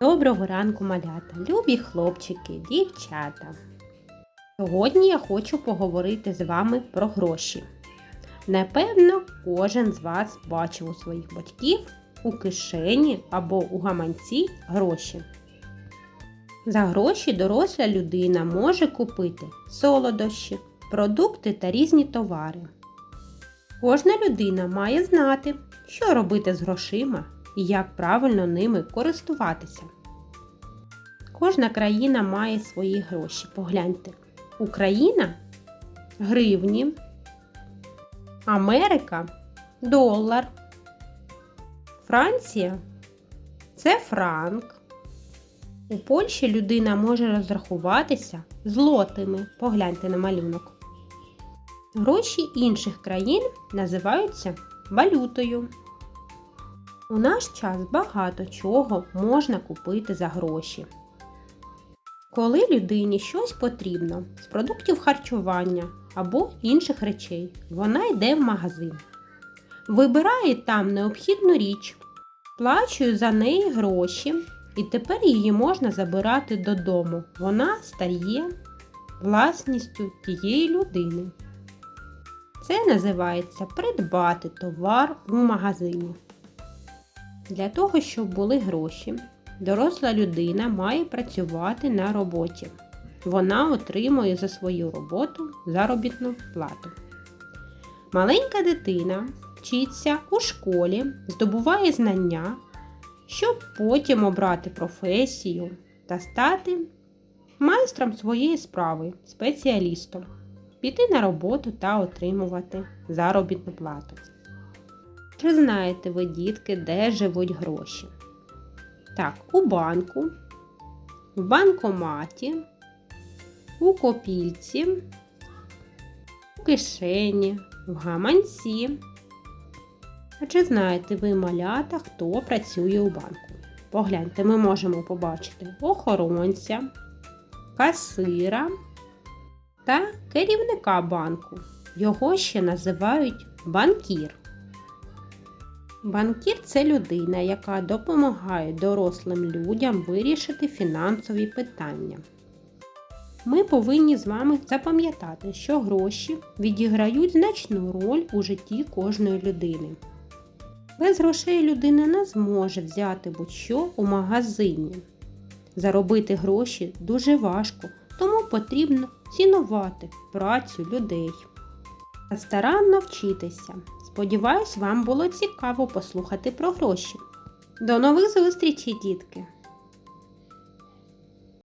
Доброго ранку, малята, любі хлопчики, дівчата. Сьогодні я хочу поговорити з вами про гроші. Напевно, кожен з вас бачив у своїх батьків у кишені або у гаманці гроші. За гроші доросла людина може купити солодощі, продукти та різні товари. Кожна людина має знати, що робити з грошима і як правильно ними користуватися. Кожна країна має свої гроші. Погляньте. Україна гривні, Америка долар, Франція це франк. У Польщі людина може розрахуватися злотими. Погляньте на малюнок. Гроші інших країн називаються валютою. У наш час багато чого можна купити за гроші. Коли людині щось потрібно з продуктів харчування або інших речей, вона йде в магазин. Вибирає там необхідну річ, сплачує за неї гроші, і тепер її можна забирати додому. Вона стає власністю тієї людини. Це називається придбати товар у магазині. Для того, щоб були гроші, доросла людина має працювати на роботі. Вона отримує за свою роботу заробітну плату. Маленька дитина вчиться у школі, здобуває знання, щоб потім обрати професію та стати майстром своєї справи, спеціалістом, піти на роботу та отримувати заробітну плату. Чи знаєте ви, дітки, де живуть гроші? Так, у банку, в банкоматі, у копільці, у кишені, в гаманці. А чи знаєте ви, малята, хто працює у банку? Погляньте, ми можемо побачити охоронця, касира та керівника банку. Його ще називають банкір. Банкір це людина, яка допомагає дорослим людям вирішити фінансові питання. Ми повинні з вами запам'ятати, що гроші відіграють значну роль у житті кожної людини. Без грошей людина не зможе взяти будь-що у магазині. Заробити гроші дуже важко, тому потрібно цінувати працю людей старанно вчитися. Сподіваюсь, вам було цікаво послухати про гроші. До нових зустрічей, дітки!